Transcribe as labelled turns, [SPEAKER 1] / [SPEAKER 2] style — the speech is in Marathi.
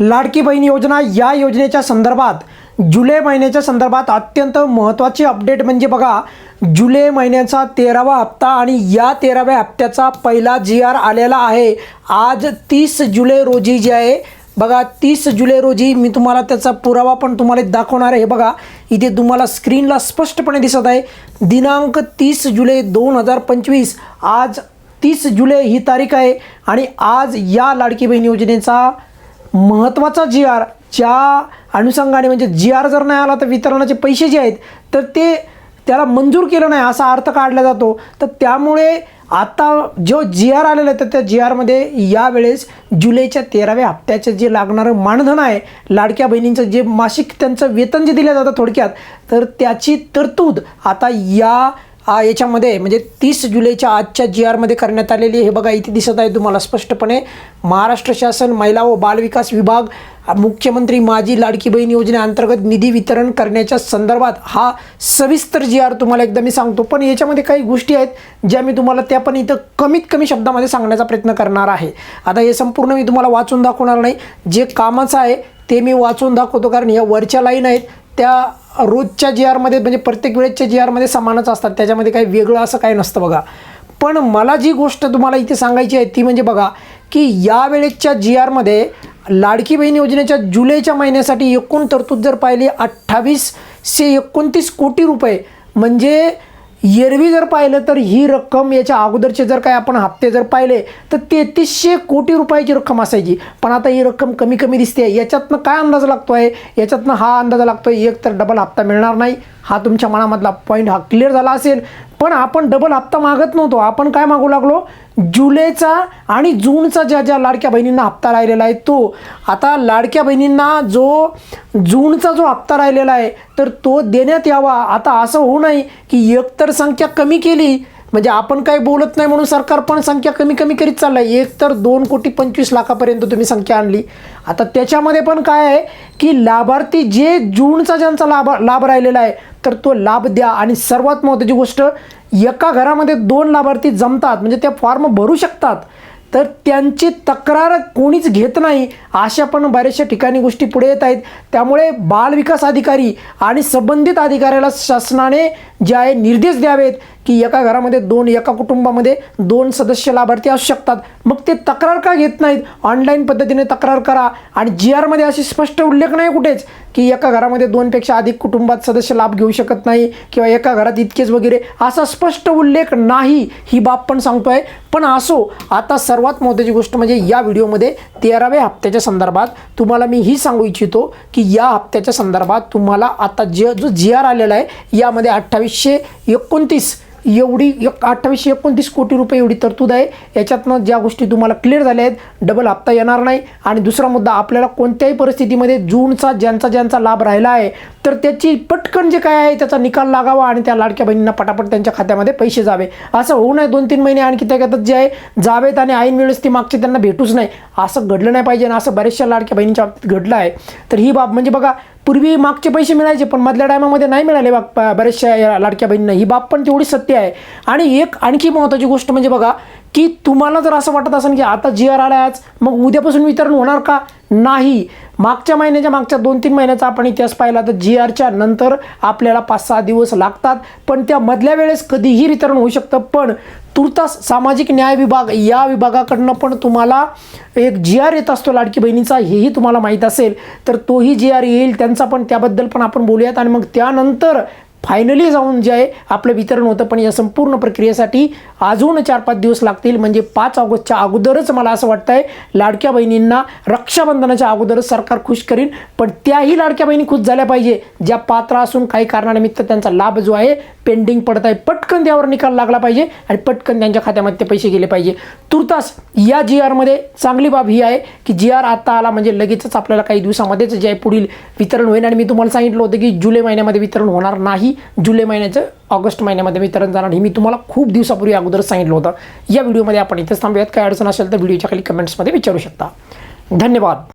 [SPEAKER 1] लाडकी बहीण योजना या योजनेच्या संदर्भात जुलै महिन्याच्या संदर्भात अत्यंत महत्त्वाची अपडेट म्हणजे बघा जुलै महिन्याचा तेरावा हप्ता आणि या तेराव्या हप्त्याचा पहिला जी आर आलेला आहे. आज तीस जुलै रोजी जे आहे बघा तीस जुलै रोजी मी तुम्हाला त्याचा पुरावा पण तुम्हाला दाखवणार आहे. हे बघा इथे तुम्हाला स्क्रीनला स्पष्टपणे दिसत आहे. दिनांक तीस जुलै दोन हजार पंचवीस आज तीस जुलै ही तारीख आहे आणि आज या लाडकी बहीण योजनेचा महत्त्वाचा जी आर ज्या अनुषंगाने म्हणजे जी आर जर नाही आला तर वितरणाचे पैसे जे आहेत तर ते त्याला मंजूर केलं नाही असा अर्थ काढला जातो. तर त्यामुळे आता जो जी आर आलेला आहे तर त्या जी आरमध्ये यावेळेस जुलैच्या तेराव्या हप्त्याचं जे लागणारं मानधन आहे लाडक्या बहिणींचं जे मासिक त्यांचं वेतन जे दिलं जातं थोडक्यात तर त्याची तरतूद आता या याच्यामध्ये म्हणजे तीस जुलैच्या आजच्या जी आरमध्ये करण्यात आलेली आहे. हे बघा इथे दिसत आहे तुम्हाला स्पष्टपणे. महाराष्ट्र शासन महिला व बालविकास विभाग मुख्यमंत्री माझी लाडकी बहीण योजनेअंतर्गत निधी वितरण करण्याच्या संदर्भात हा सविस्तर जी आर तुम्हाला एकदा मी सांगतो. पण याच्यामध्ये काही गोष्टी आहेत ज्या मी तुम्हाला त्या पण इथं कमीत कमी शब्दामध्ये सांगण्याचा प्रयत्न करणार आहे. आता हे संपूर्ण मी तुम्हाला वाचून दाखवणार नाही. जे कामाचं आहे ते मी वाचून दाखवतो कारण या वरच्या लाईन आहेत त्या रोजच्या जी आरमध्ये म्हणजे प्रत्येक वेळेच्या जी आरमध्ये समानच असतात. त्याच्यामध्ये काही वेगळं असं काही नसतं बघा. पण मला जी गोष्ट तुम्हाला इथे सांगायची आहे ती म्हणजे बघा की या वेळेच्या जी आरमध्ये लाडकी बहीण योजनेच्या जुलैच्या महिन्यासाठी एकूण तरतूद जर पाहिली अठ्ठावीसशे एकोणतीस कोटी रुपये. म्हणजे एरवी जर पाहिलं तर ही रक्कम याच्या अगोदरचे जर काय आपण हप्ते जर पाहिले तर तेहतीसशे कोटी रुपयाची रक्कम असायची. पण आता ही रक्कम कमी कमी दिसते. याच्यातनं काय अंदाज लागतो आहे? याच्यातनं हा अंदाज लागतो आहे एक तर डबल हप्ता मिळणार नाही. हा तुमच्या मनामधला पॉईंट हा क्लिअर झाला असेल. पण आपण डबल हप्ता मागत नव्हतो. आपण काय मागू लागलो? जुलैचा आणि जूनचा ज्या ज्या लाडक्या बहिणींना हप्ता राहिलेला आहे तो. आता लाडक्या बहिणींना जो जूनचा जो हप्ता राहिलेला आहे तर तो देण्यात यावा. आता असं होऊ नये की एकतर संख्या कमी केली म्हणजे आपण काही बोलत नाही म्हणून सरकार पण संख्या कमी कमी करीत चाललं आहे एक तर दोन कोटी पंचवीस लाखापर्यंत तुम्ही संख्या आणली. आता त्याच्यामध्ये पण काय आहे की लाभार्थी जे जूनचा ज्यांचा लाभ लाभ राहिलेला आहे तर तो लाभ द्या. आणि सर्वात महत्त्वाची गोष्ट एका घरामध्ये दोन लाभार्थी जमतात म्हणजे त्या फॉर्म भरू शकतात तर त्यांची तक्रार कोणीच घेत नाही. अशा पण बऱ्याचशा ठिकाणी गोष्टी पुढे येत आहेत. त्यामुळे बालविकास अधिकारी आणि संबंधित अधिकाऱ्याला शासनाने जे आहे निर्देश द्यावेत की एका घरामध्ये दोन एका कुटुंबामध्ये दोन सदस्य लाभार्थी असू शकतात. मग ते तक्रार का घेत नाहीत? ऑनलाईन पद्धतीने तक्रार करा. आणि जी आरमध्ये अशी स्पष्ट उल्लेख नाही कुठेच की एका घरामध्ये दोनपेक्षा अधिक कुटुंबात सदस्य लाभ घेऊ शकत नाही किंवा एका घरात इतकेच वगैरे. असा स्पष्ट उल्लेख नाही ही बाब पण सांगतोय. पण असो आता सर्वात महत्त्वाची गोष्ट म्हणजे या व्हिडिओमध्ये तेराव्या हप्त्याच्या संदर्भात तुम्हाला मी ही सांगू इच्छितो की या हप्त्याच्या संदर्भात तुम्हाला आता जे जो जी आर आलेला आहे यामध्ये अठ्ठावीसशे एकोणतीस एवढी एक अठ्ठावीसशे एकोणतीस कोटी रुपये एवढी तरतूद आहे. याच्यातनं ज्या गोष्टी तुम्हाला क्लिअर झाल्या आहेत डबल हप्ता येणार नाही. आणि दुसरा मुद्दा आपल्याला कोणत्याही परिस्थितीमध्ये जूनचा ज्यांचा ज्यांचा लाभ राहिला आहे तर त्याची पटकन जे काय आहे त्याचा निकाल लागावा आणि त्या लाडक्या बहिणींना पटापट त्यांच्या खात्यामध्ये पैसे जावे. असं होऊ नये दोन तीन महिने आणखी त्याच्यात जे आहे जावेत आणि ऐन वेळेस ती मागचे त्यांना भेटूच नाही. असं घडलं नाही पाहिजे आणि असं बऱ्याचशा लाडक्या बहिणींच्या बाबतीत घडलं आहे. तर ही बाब म्हणजे बघा पूर्वी मागचे पैसे मिळायचे पण मधल्या टायमामध्ये नाही मिळाले बाप बऱ्याचशा या लाडक्या बहिणींना. ही बाब पण तेवढी सत्य आहे. आणि एक आणखी महत्त्वाची गोष्ट म्हणजे बघा की तुम्हाला जर असं वाटत असेल की आता जी आर आला आज मग उद्यापासून वितरण होणार का? नाही. मागच्या महिन्याच्या मागच्या दोन तीन महिन्याचा आपण इतिहास पाहिला तर जी आरच्या नंतर आपल्याला पाच सहा दिवस लागतात. पण त्या मधल्या वेळेस कधीही वितरण होऊ शकतं. पण तुर्तास सामाजिक न्याय विभाग या विभागाकडनं पण तुम्हाला एक जी आर येत असतो लाडकी बहिणीचा. हेही तुम्हाला माहीत असेल. तर तोही जी आर येईल. त्यांचा पण त्याबद्दल पण आपण बोलूयात. आणि मग त्यानंतर फायनली जाऊन जे आहे आपलं वितरण होतं पण या संपूर्ण प्रक्रियेसाठी अजून चार पाच दिवस लागतील. म्हणजे पाच ऑगस्टच्या अगोदरच मला असं वाटतं आहे लाडक्या बहिणींना रक्षाबंधनाच्या अगोदरच सरकार खुश करीन. पण त्याही लाडक्या बहिणी खुश झाल्या पाहिजे. ज्या पात्र असून काही कारणानिमित्त त्यांचा लाभ जो आहे पेंडिंग पडत आहे पटकन त्यावर निकाल लागला पाहिजे आणि पटकन त्यांच्या खात्यामध्ये ते पैसे गेले पाहिजे. तुर्तास या जी आरमध्ये चांगली बाब ही आहे की जी आर आता आला म्हणजे लगेचच आपल्याला काही दिवसामध्येच जे आहे पुढील वितरण होईल. आणि मी तुम्हाला सांगितलं होतं की जुलै महिन्यामध्ये वितरण होणार नाही. जुलै महिन्याचं ऑगस्ट महिन्यामध्ये वितरण जाणार हे मी तुम्हाला खूप दिवसापूर्वी अगोदर सांगितलं होतं. या व्हिडिओमध्ये आपण इथेच थांबूयात. काय अडचण असेल तर व्हिडिओच्या खाली कमेंट्समध्ये विचारू शकता. धन्यवाद.